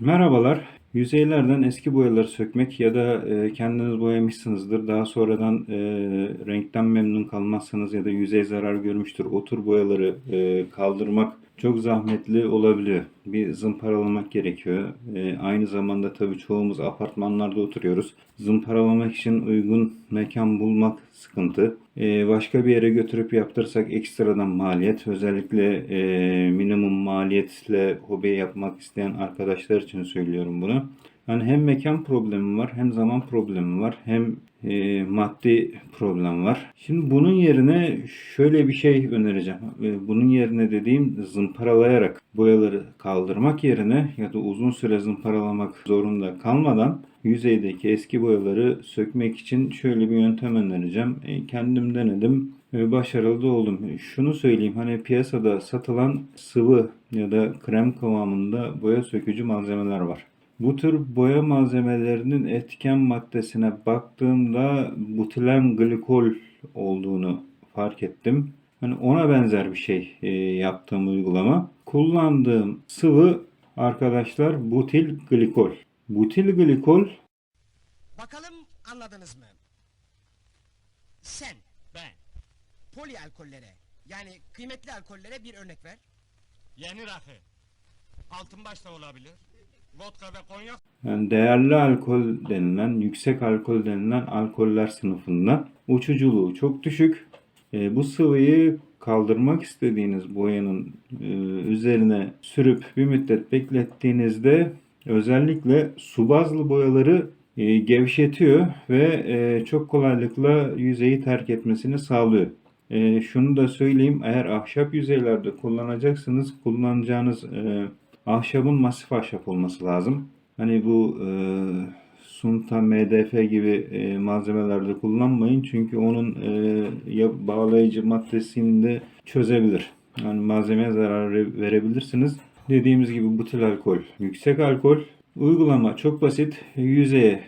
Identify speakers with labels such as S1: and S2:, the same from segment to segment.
S1: Merhabalar. Yüzeylerden eski boyaları sökmek ya da e, kendiniz boyamışsınızdır. Daha sonradan e, renkten memnun kalmazsanız ya da yüzey zarar görmüştür. O tür boyaları e, kaldırmak çok zahmetli olabiliyor. Bir zımparalamak gerekiyor. E, aynı zamanda tabii çoğumuz apartmanlarda oturuyoruz. Zımparalamak için uygun mekan bulmak sıkıntı. E, başka bir yere götürüp yaptırsak ekstradan maliyet. Özellikle e, minimum maliyetle hobi yapmak isteyen arkadaşlar için söylüyorum bunu. Yani hem mekan problemi var, hem zaman problemi var, hem e, maddi problem var. Şimdi bunun yerine şöyle bir şey önereceğim. E, Bunun yerine dediğim zımparalayarak boyaları kaldırmak yerine ya da uzun süre zımparalamak zorunda kalmadan yüzeydeki eski boyaları sökmek için şöyle bir yöntem önereceğim. E, Kendim denedim başarılı da oldum. Şunu söyleyeyim hani piyasada satılan sıvı ya da krem kıvamında boya sökücü malzemeler var. Bu tür boya malzemelerinin etken maddesine baktığımda butilen glikol olduğunu fark ettim. Hani ona benzer bir şey e, yaptığım uygulama. Kullandığım sıvı arkadaşlar butil glikol. Butil glikol
S2: Bakalım anladınız mı? Sen
S3: Ben.
S2: polialkollere yani kıymetli alkollere bir örnek ver.
S3: Yeni rakı. Altınbaş da olabilir.
S1: Yani değerli alkol denilen, yüksek alkol denilen alkoller sınıfında uçuculuğu çok düşük. E, bu sıvıyı kaldırmak istediğiniz boyanın e, üzerine sürüp bir müddet beklettiğinizde özellikle su bazlı boyaları e, gevşetiyor ve e, çok kolaylıkla yüzeyi terk etmesini sağlıyor. E, şunu da söyleyeyim, eğer ahşap yüzeylerde kullanacaksınız, kullanacağınız e, ahşabın masif ahşap olması lazım. Hani bu e, sunta, MDF gibi e, malzemelerde kullanmayın çünkü onun e, bağlayıcı maddesini de çözebilir. Yani malzemeye zarar vere- verebilirsiniz. Dediğimiz gibi butil alkol, yüksek alkol. Uygulama çok basit. Yüzeye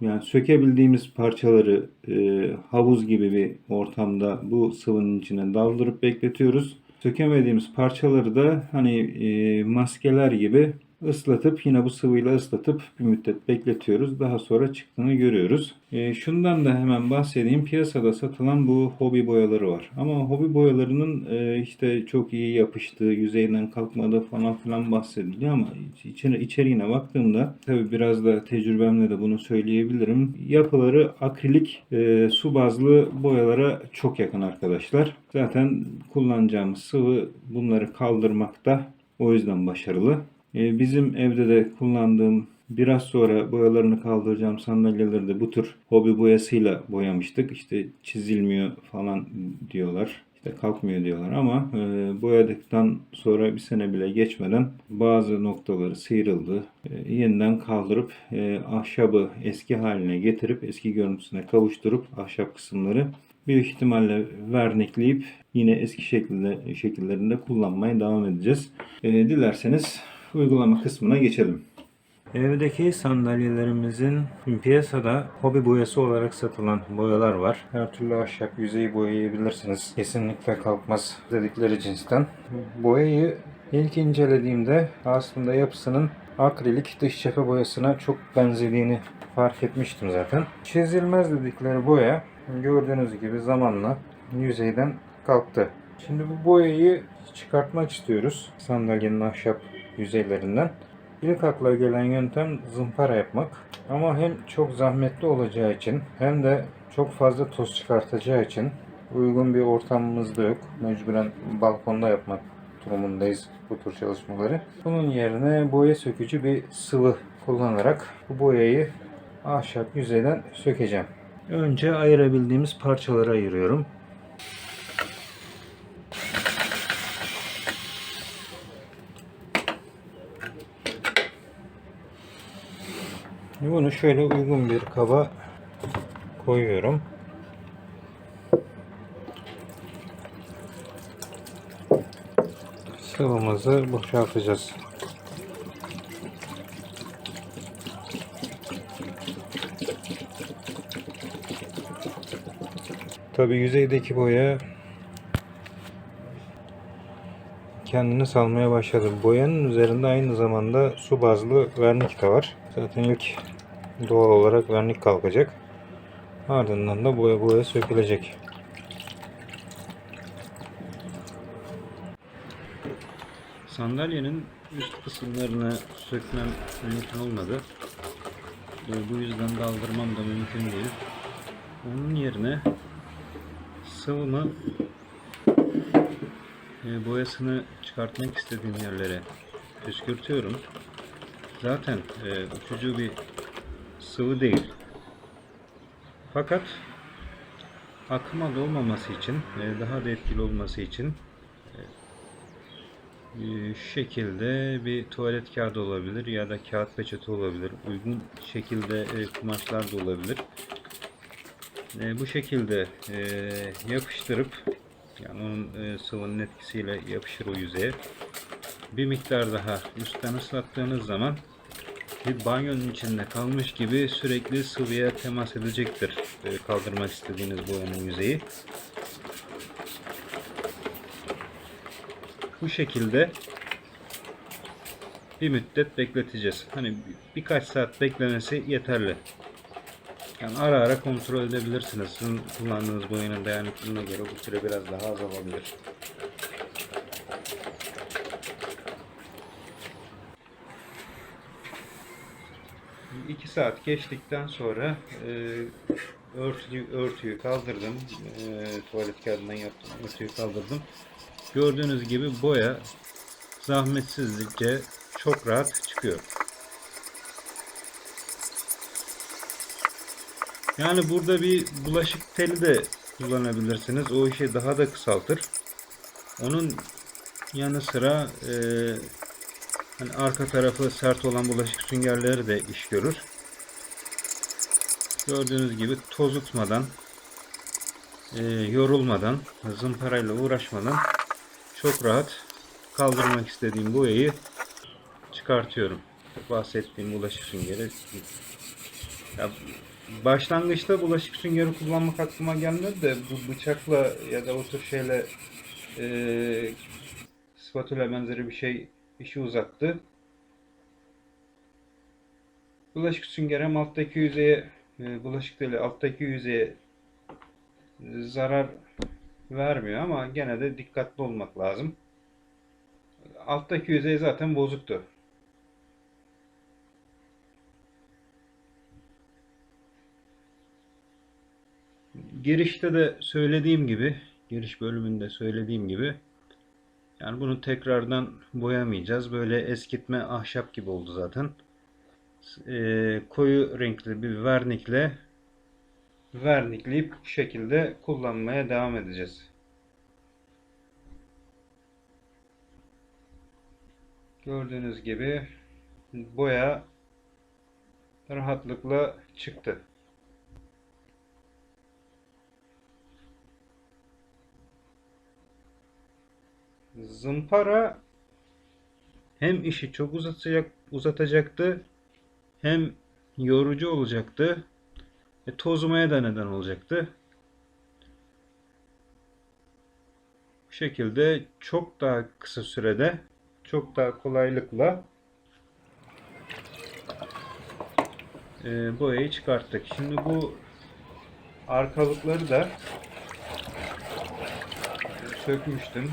S1: yani sökebildiğimiz parçaları e, havuz gibi bir ortamda bu sıvının içine daldırıp bekletiyoruz. Sökemediğimiz parçaları da hani e, maskeler gibi ıslatıp yine bu sıvıyla ıslatıp bir müddet bekletiyoruz. Daha sonra çıktığını görüyoruz. E, şundan da hemen bahsedeyim. Piyasada satılan bu hobi boyaları var. Ama hobi boyalarının e, işte çok iyi yapıştığı, yüzeyden kalkmadığı falan filan bahsediliyor ama içine, içeriğine baktığımda tabii biraz da tecrübemle de bunu söyleyebilirim. Yapıları akrilik e, su bazlı boyalara çok yakın arkadaşlar. Zaten kullanacağımız sıvı bunları kaldırmakta. O yüzden başarılı. E, bizim evde de kullandığım biraz sonra boyalarını kaldıracağım sandalyeleri de bu tür hobi boyasıyla boyamıştık. İşte çizilmiyor falan diyorlar. İşte kalkmıyor diyorlar ama e, boyadıktan sonra bir sene bile geçmeden bazı noktaları sıyrıldı. E, yeniden kaldırıp e, ahşabı eski haline getirip eski görüntüsüne kavuşturup ahşap kısımları büyük ihtimalle vernikleyip yine eski şekilde şekillerinde kullanmaya devam edeceğiz. E, dilerseniz uygulama kısmına geçelim. Evdeki sandalyelerimizin piyasada hobi boyası olarak satılan boyalar var. Her türlü ahşap yüzeyi boyayabilirsiniz. Kesinlikle kalkmaz dedikleri cinsten. Boyayı ilk incelediğimde aslında yapısının akrilik dış cephe boyasına çok benzediğini fark etmiştim zaten. Çizilmez dedikleri boya gördüğünüz gibi zamanla yüzeyden kalktı. Şimdi bu boyayı çıkartmak istiyoruz sandalyenin ahşap yüzeylerinden. İlk akla gelen yöntem zımpara yapmak. Ama hem çok zahmetli olacağı için hem de çok fazla toz çıkartacağı için uygun bir ortamımız da yok. Mecburen balkonda yapmak durumundayız bu tür çalışmaları. Bunun yerine boya sökücü bir sıvı kullanarak bu boyayı ahşap yüzeyden sökeceğim. Önce ayırabildiğimiz parçaları ayırıyorum. Bunu şöyle uygun bir kaba koyuyorum. Sıvımızı boşaltacağız. Tabi yüzeydeki boya kendini salmaya başladı. Boyanın üzerinde aynı zamanda su bazlı vernik de var. Zaten ilk doğal olarak vernik kalkacak. Ardından da boya boya sökülecek. Sandalyenin üst kısımlarını sökmem mümkün olmadı. Bu yüzden kaldırmam da mümkün değil. Onun yerine sıvımı e, boyasını çıkartmak istediğim yerlere püskürtüyorum. Zaten e, uçucu bir sıvı değil. Fakat akıma olmaması için, e, daha da etkili olması için e, şu şekilde bir tuvalet kağıdı olabilir ya da kağıt peçete olabilir. Uygun şekilde e, kumaşlar da olabilir. E, bu şekilde e, yapıştırıp yani onun e, sıvının etkisiyle yapışır o yüzeye. Bir miktar daha üstten ıslattığınız zaman bir banyonun içinde kalmış gibi sürekli sıvıya temas edecektir e, kaldırmak istediğiniz boyanın yüzeyi. Bu şekilde bir müddet bekleteceğiz. Hani bir- birkaç saat beklemesi yeterli. Yani ara ara kontrol edebilirsiniz. Sizin kullandığınız boyanın dayanıklılığına göre bu süre biraz daha az olabilir. İki saat geçtikten sonra e, örtüyü, örtüyü kaldırdım. E, tuvalet kağıdından yaptım. Örtüyü kaldırdım. Gördüğünüz gibi boya zahmetsizlikçe çok rahat çıkıyor. Yani burada bir bulaşık teli de kullanabilirsiniz. O işi daha da kısaltır. Onun yanı sıra e, hani arka tarafı sert olan bulaşık süngerleri de iş görür. Gördüğünüz gibi toz tutmadan, e, yorulmadan, zımparayla uğraşmadan çok rahat kaldırmak istediğim boyayı çıkartıyorum. Bahsettiğim bulaşık süngeri. Ya, başlangıçta bulaşık süngeri kullanmak aklıma gelmedi de bu bıçakla ya da o tür şeyle e, spatula benzeri bir şey işi uzattı. Bulaşık süngeri hem alttaki yüzeye bulaşık teli alttaki yüzeye zarar vermiyor ama gene de dikkatli olmak lazım. Alttaki yüzey zaten bozuktu. Girişte de söylediğim gibi, giriş bölümünde söylediğim gibi yani bunu tekrardan boyamayacağız. Böyle eskitme ahşap gibi oldu zaten. Ee, koyu renkli bir vernikle vernikleyip bu şekilde kullanmaya devam edeceğiz. Gördüğünüz gibi boya rahatlıkla çıktı. Zımpara hem işi çok uzatacak, uzatacaktı hem yorucu olacaktı. E, tozumaya da neden olacaktı. Bu şekilde çok daha kısa sürede çok daha kolaylıkla e, boyayı çıkarttık. Şimdi bu arkalıkları da sökmüştüm.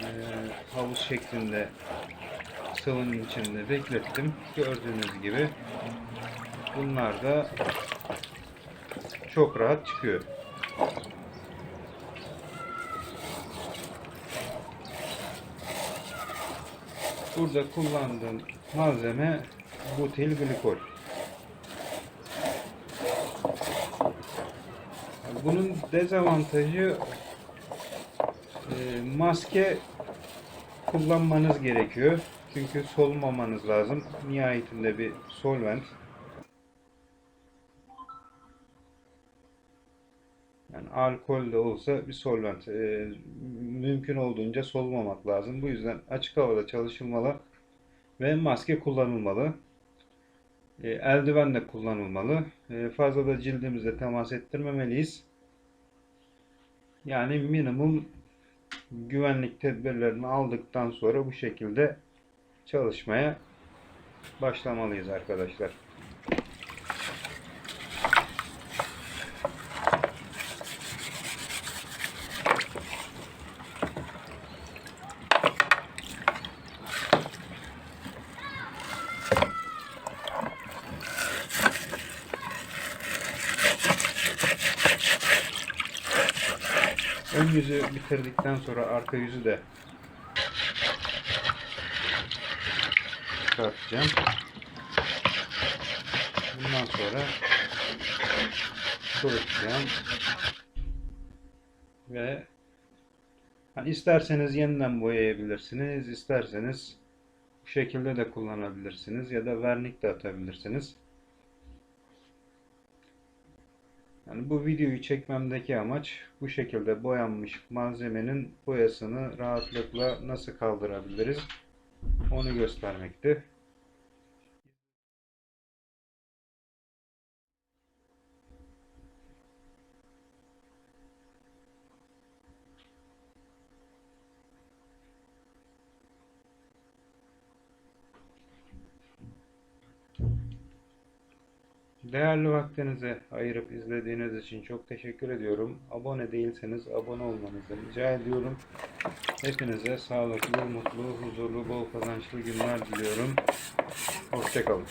S1: E, havuz şeklinde sıvının içinde beklettim. Gördüğünüz gibi bunlar da çok rahat çıkıyor. Burada kullandığım malzeme butil glikol. Bunun dezavantajı e, maske kullanmanız gerekiyor. Çünkü solmamanız lazım. Nihayetinde bir solvent. Yani alkol de olsa bir solvent. Ee, mümkün olduğunca solmamak lazım. Bu yüzden açık havada çalışılmalı ve maske kullanılmalı. Ee, eldiven de kullanılmalı. Ee, fazla da cildimizle temas ettirmemeliyiz. Yani minimum güvenlik tedbirlerini aldıktan sonra bu şekilde çalışmaya başlamalıyız arkadaşlar. Ön yüzü bitirdikten sonra arka yüzü de çıkartacağım. Bundan sonra kurutacağım. Ve hani isterseniz yeniden boyayabilirsiniz, isterseniz bu şekilde de kullanabilirsiniz ya da vernik de atabilirsiniz. Yani bu videoyu çekmemdeki amaç bu şekilde boyanmış malzemenin boyasını rahatlıkla nasıl kaldırabiliriz onu göstermekti. Değerli vaktinizi ayırıp izlediğiniz için çok teşekkür ediyorum. Abone değilseniz abone olmanızı rica ediyorum. Hepinize sağlıklı, mutlu, huzurlu, bol kazançlı günler diliyorum. Hoşçakalın.